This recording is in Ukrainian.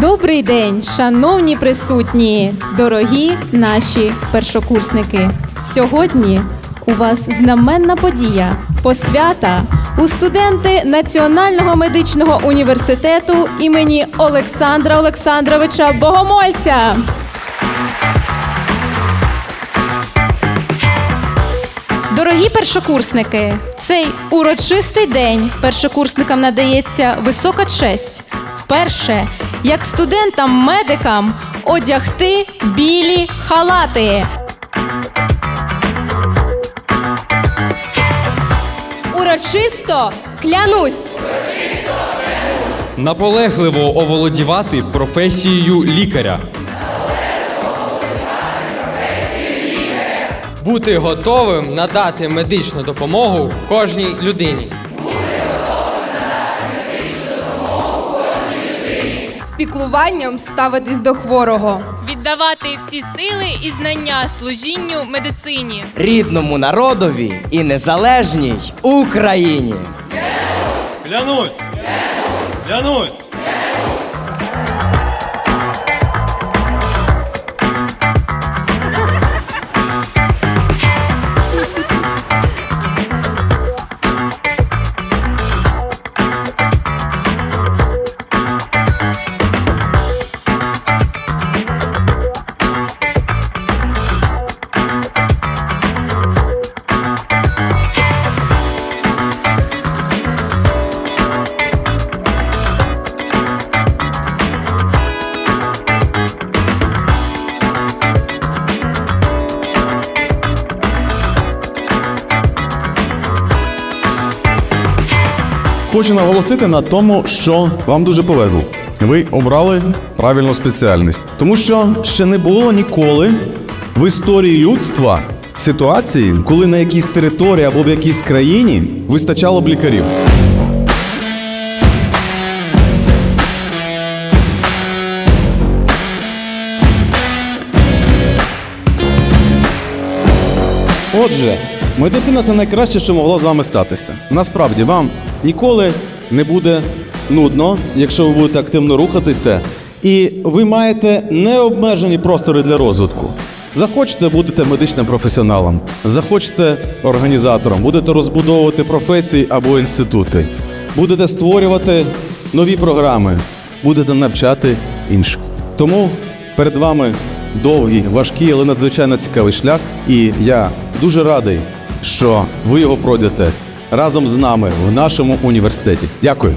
Добрий день, шановні присутні, дорогі наші першокурсники. Сьогодні у вас знаменна подія посвята у студенти Національного медичного університету імені Олександра Олександровича Богомольця. Дорогі першокурсники, цей урочистий день першокурсникам надається висока честь вперше, як студентам-медикам, одягти білі халати. Урочисто клянусь! Наполегливо оволодівати професією лікаря. Бути готовим надати медичну допомогу кожній людині. піклуванням ставитись до хворого. віддавати всі сили і знання служінню медицині. рідному народові і незалежній Україні. Клянусь! Клянусь! Хочу наголосити на тому, що вам дуже повезло. Ви обрали правильну спеціальність, тому що ще не було ніколи в історії людства ситуації, коли на якійсь території або в якійсь країні вистачало б лікарів. Отже, медицина це найкраще, що могло з вами статися. Насправді вам ніколи не буде нудно, якщо ви будете активно рухатися, і ви маєте необмежені простори для розвитку. Захочете, будете медичним професіоналом, захочете організатором, будете розбудовувати професії або інститути, будете створювати нові програми, будете навчати інших. Тому перед вами довгий, важкий, але надзвичайно цікавий шлях. І я дуже радий, що ви його пройдете разом з нами в нашому університеті. Дякую.